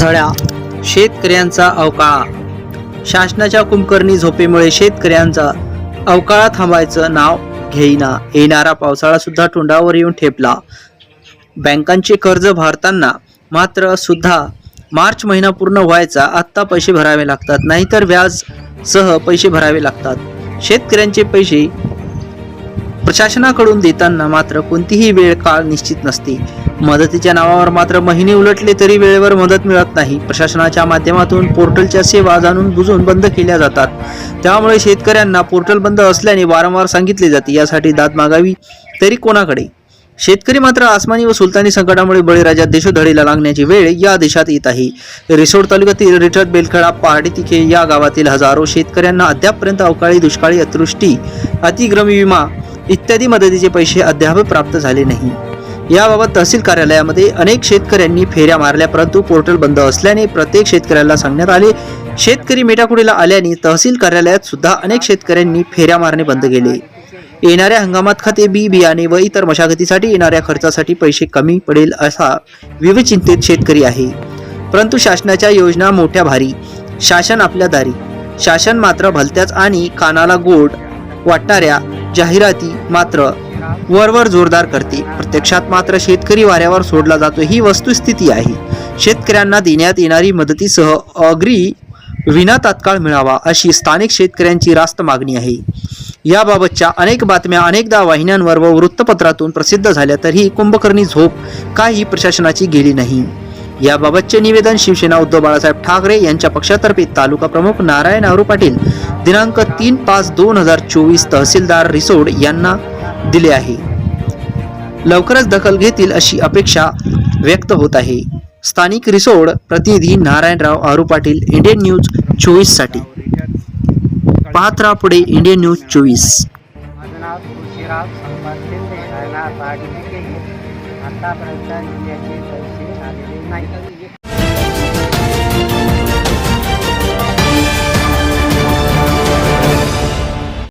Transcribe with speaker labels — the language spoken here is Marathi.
Speaker 1: झळ्या शेतकऱ्यांचा अवकाळा. शासनाच्या कुंभकर्णी झोपेमुळे शेतकऱ्यांचा अवकाळा थांबायचं नाव घेईना. येणारा पावसाळा सुद्धा तोंडावर येऊन ठेपला. बँकांचे कर्ज भरताना मात्र सुद्धा मार्च महिना पूर्ण व्हायचा आत्ता पैसे भरावे लागतात. नाहीतर व्याज सह पैसे भरावे लागतात. शेतकऱ्यांचे पैसे प्रशासनाकडून देताना मात्र कोणतीही वेळ काळ निश्चित नसते. मदतीच्या नावावर मात्र महिने उलटले तरी वेळेवर मदत मिळत नाही. प्रशासनाच्या माध्यमातून पोर्टलच्या सेवा जाणून बुजून बंद केल्या जातात. त्यामुळे शेतकऱ्यांना पोर्टल बंद असल्याने वारंवार सांगितले जाते यासाठी दाद मागावी तरी कोणाकडे? शेतकरी मात्र आसमानी व सुलतानी संकटामुळे बळीराजा देशोधडीला लागण्याची वेळ या देशात येत आहे. रिसोड तालुक्यातील रिठट बेलखडा पहाडी तिखे या गावातील हजारो शेतकऱ्यांना अद्यापपर्यंत अवकाळी दुष्काळी अतृष्टी अतिग्रमी विमा इत्यादी मदतीचे पैसे अद्याप प्राप्त झाले नाही. याबाबत तहसील कार्यालयामध्ये अनेक शेतकऱ्यांनी फेऱ्या मारल्या परंतु पोर्टल बंद असल्याने प्रत्येक शेतकऱ्याला सांगण्यात आले. शेतकरी मेटाकुडीला आल्याने तहसील कार्यालयात सुद्धा अनेक शेतकऱ्यांनी फेऱ्या मारणे बंद केले. येणाऱ्या हंगामात खाते बी बियाणे व इतर मशागतीसाठी येणाऱ्या खर्चासाठी पैसे कमी पडेल असा विवचिंतित शेतकरी आहे. परंतु शासनाच्या योजना मोठ्या भारी. शासन आपल्या दारी. शासन मात्र भलत्याच आणि कानाला गोड वाटणाऱ्या जाहिराती मात्र वरवर जोरदार करते. प्रत्यक्षात मात्र शेतकरी वाऱ्यावर सोडला जातो. ही वस्तुस्थिती आहे. शेतकऱ्यांना देण्यात येणारी मदतीसह अग्री विना तात्काळ मिळावा अशी स्थानिक शेतकऱ्यांची रास्त मागणी आहे. याबाबतच्या अनेक बातम्या अनेकदा वाहिन्यांवर व वृत्तपत्रातून प्रसिद्ध झाल्या तरीही कुंभकर्णी झोप काही प्रशासनाची गेली नाही. याबाबतचे निवेदन शिवसेना उद्धव बाळासाहेब ठाकरे यांच्या पक्षातर्फे तालुका प्रमुख नारायण आरू पाटील दिनांक तीन पाच दोन हजार चोवीस तहसीलदार रिसोड यांना दिले आहे. लवकरच दखल घेतील अशी अपेक्षा व्यक्त होत आहे. स्थानिक रिसोड प्रतिनिधी नारायणराव आरू पाटील इंडियन न्यूज चोवीससाठी. पाहत राहा पुढे इंडियन न्यूज चोवीस.
Speaker 2: आतापर्यंत